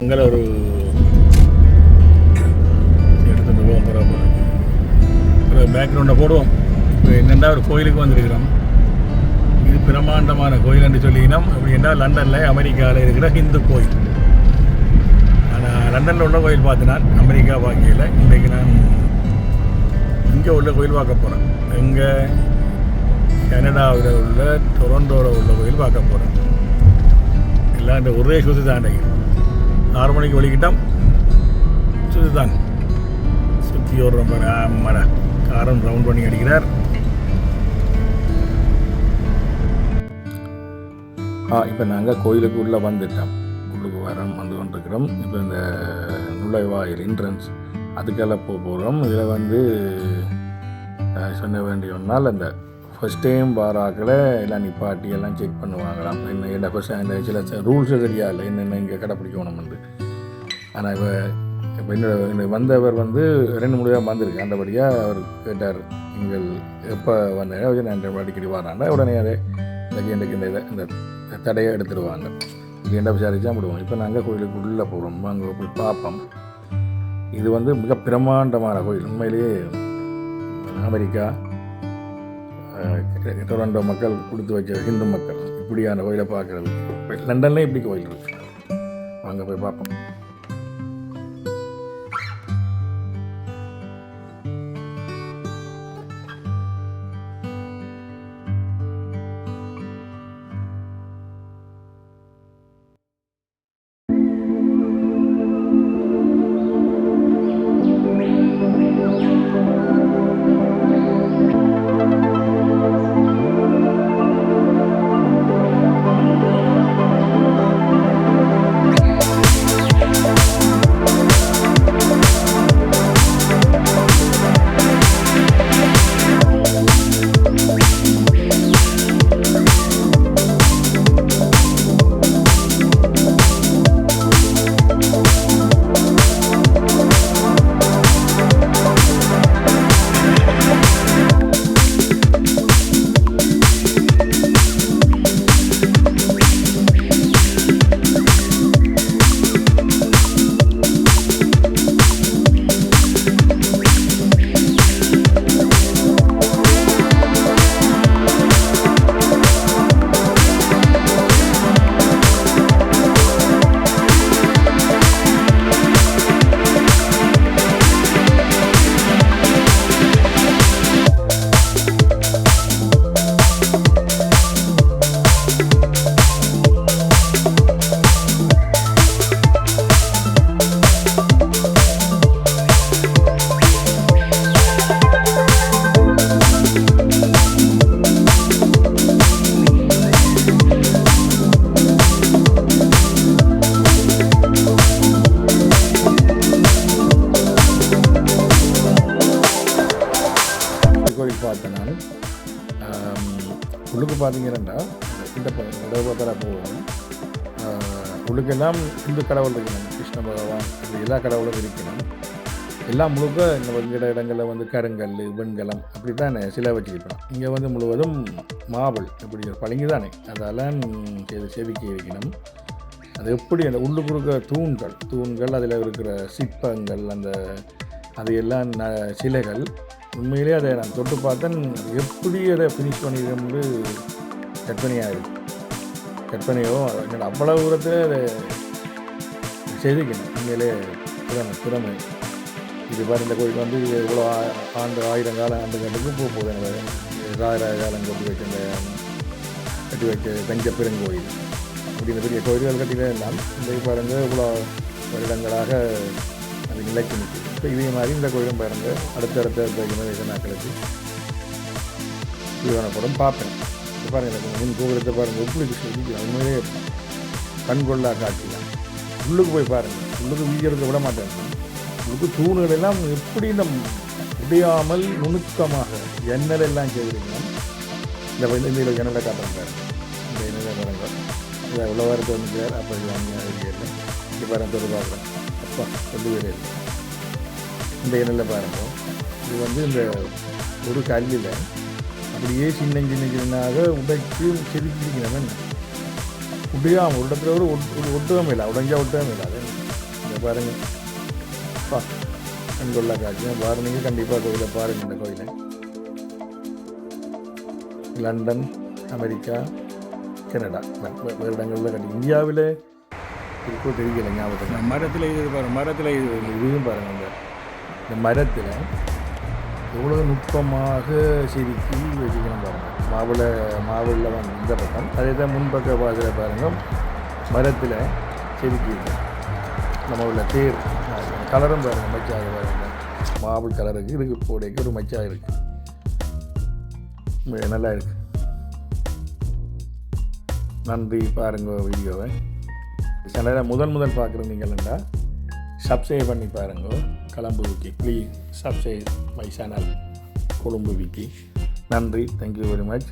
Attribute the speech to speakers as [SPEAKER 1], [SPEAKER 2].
[SPEAKER 1] அங்கே ஒரு எடுத்துட்டு போவோம் பரவாயில்ல ஒரு பேக்ரவுண்டை போடுவோம் இப்போ என்னென்னா ஒரு கோயிலுக்கு வந்திருக்கிறோம் இது பிரம்மாண்டமான கோயில் என்று சொல்லினோம் அப்படி என்றால் லண்டனில் அமெரிக்காவில் இருக்கிற ஹிந்து கோயில் நான் லண்டனில் உள்ள கோயில் பார்த்து அமெரிக்கா வாங்கியில் இன்றைக்கு நான் இங்கே உள்ள கோயில் பார்க்க போகிறேன் எங்கே கனடாவில் உள்ள டொரண்டோவில் உள்ள கோயில் பார்க்க போகிறேன் எல்லாம் இந்த ஒரே சுற்றி தான் அன்றைக்கு ஆறு மணிக்கு வலிக்கிட்டோம் சுற்றி தான் சுற்றி ஓடுறோம் பாரு. ஆமாடா. காரம் ரவுண்ட் பண்ணி அடிக்கிறார். ஆ இப்போ நாங்கள் கோயிலுக்கு உள்ளே வந்துட்டோம். உள்ளுக்கு வரோம் வந்து கொண்டிருக்கிறோம். இப்போ இந்த நுழைவாயில் என்ட்ரன்ஸ் அதுக்கெல்லாம் போக போகிறோம் இதில் வந்து சொன்ன வேண்டிய ஒன்றால் அந்த ஃபஸ்ட் டைம் வாராக்களை எல்லாம் நிப்பாட்டி எல்லாம் செக் பண்ணுவாங்களாம். என்ன என்ன ஃபஸ்ட் சில ரூல்ஸ் தெரியா இல்லை. என்னென்ன இங்கே கடைப்பிடிக்கணும்னு ஆனால் இப்போ இப்போ என்னோட வந்தவர் வந்து ரெண்டு மூணு தான் வந்திருக்கு. அந்தபடியாக அவர் கேட்டார் நீங்கள் எப்போ வந்தேன் நான் அடிக்கடி வராண்டா உடனே அதை இன்றைக்கி இந்த இதை இந்த தடையை எடுத்துடுவாங்க. இது என்ன விசாரிச்சா விடுவோம் இப்போ நாங்கள் கோயிலுக்கு உள்ளே போகிறோம் அங்கே போய் பார்ப்போம். இது வந்து மிக பிரமாண்டமான கோயில். உண்மையிலேயே அமெரிக்கா டொரண்டோ மக்கள் கொடுத்து வச்ச ஹிந்து மக்கள் இப்படியான கோயிலை பார்க்குறது. லண்டன்லேயும் இப்படி கோயில் இருக்கு? அங்கே போய் பார்ப்போம். கோழி பார்த்தேன் நான். உள்ளுக்கு பார்த்தீங்கன்னா இந்த இடப்பத்தர போவேன். ஆஹ், உள்ளுக்கெல்லாம் இந்து கடவுள் இருக்கணும். கிருஷ்ண பகவான் இப்படி எல்லா கடவுளும் இருக்கணும். எல்லாம் முழுக்க இந்த வங்கிட இடங்களில் வந்து கருங்கல் வெண்கலம் அப்படி தான் சிலை வச்சுருக்கணும் இங்கே வந்து முழுவதும் மாவல் இப்படி பழங்கி தானே. அதெல்லாம் செய்து செதுக்கி இருக்கணும் அது எப்படி அந்த உள்ளுக்கு இருக்க தூண்கள் தூண்கள் அதில் இருக்கிற சிற்பங்கள் அந்த அது எல்லாம் ந சிலைகள் உண்மையிலே அதை நான் தொட்டு பார்த்தேன். எப்படி அதை ஃபினிஷ் பண்ணிடுறது கற்பனையாக இருக்கு கற்பனையோ என்னோட அவ்வளவு தூரத்தில் அதை செதுக்கணும் உண்மையிலே திறமை திறமை. இது பாரு இந்த கோயில் வந்து இவ்வளோ ஆ- ஆண்டு ஆயிரம் காலம் ஆண்டு கண்டுக்கும் போக போகுது எனக்கு ராஜராஜ காலம் கட்டி வைக்க இந்த கட்டி வைக்க தஞ்ச பெருங்கோயில் அப்படின்னு பெரிய கோயில்கள் கட்டினே எல்லாம் இந்த பாருங்க இவ்வளோ வருடங்களாக அது நிலைக்கு நிற்குது. இப்போ இதே மாதிரி இந்த கோயிலும் பாருங்க. அடுத்தடுத்த ஜெனரேஷன் நாட்களுக்கு தீவனப்படம் பார்ப்பேன் பாருங்கள் பாருங்க முன் கோபுரத்தை பாருங்கள் எப்படி சொல்லிக்கலாம் உண்மையிலே கண்கொள்ளா காட்சிலாம் உள்ளுக்கு போய் பாருங்கள் உள்ளுக்கு வீழ்கிறத விட மாட்டேன். உள்ளுக்கு தூணுகள் எல்லாம் எப்படி நம் முடியாமல் நுணுக்கமாக ஜன்னல் எல்லாம் செய்திருக்கலாம் இந்த இந்த ஜன்னலை காட்டுறேன் பாருங்க. இந்த எண்ணெய் பாருங்க. இதை இவ்வளோ வாரத்தை வந்து அப்போ இது வாங்கி இருக்கல இங்கே பார்க்குறேன் அப்பா சொல்லி வேலை இல்லை இந்த ஜன்னலில் பாருங்க. இது வந்து இந்த ஒரு கல்லில் அப்படியே சின்ன சின்ன சின்னதாக உடைச்சு செதுக்கிக்கணும் உடையாம ஒரு இடத்துல ஒரு ஒரு ஒட்டுவமே இல்லை. உடைஞ்சா ஒட்டுவமே இல்லை. அது பாருங்க. பா அங்குள்ள காட்சி. பாருங்க கண்டிப்பாக கோயிலை பாருங்க இந்த கோயிலை. London America Canada. வேறு இடங்களில் கட்டி இந்தியாவில் இருக்கோ தெரியல ஞாபகம்
[SPEAKER 2] மரத்தில் இது பாருங்க மரத்தில் இது.
[SPEAKER 1] இதையும் பாருங்க இந்த மரத்தில் எவ்வளோ நுட்பமாக செதுக்கி வச்சுக்கணும் பாருங்கள் மாவிளை மாவிளில் வந்து இந்த பக்கம். அதே தான் முன்பக்க பாதில் பாருங்கள் மரத்தில் செதுக்கி நம்ம உள்ள தேர் கலரும் பாருங்கள் மச்சாக பாருங்கள் மாவுள் கலருக்கு இதுக்கு போடைக்கு ஒரு மச்சாக இருக்குது நல்லா இருக்குது நன்றி பாருங்கள் வீடியோவை. சேனலை முதல் முதல் பார்க்குறீங்கன்னா சப்ஸ்கிரைப் பண்ணி பாருங்கள் Colombo Vicky. Please subscribe my channel Colombo Vicky. நன்றி. Thank you very much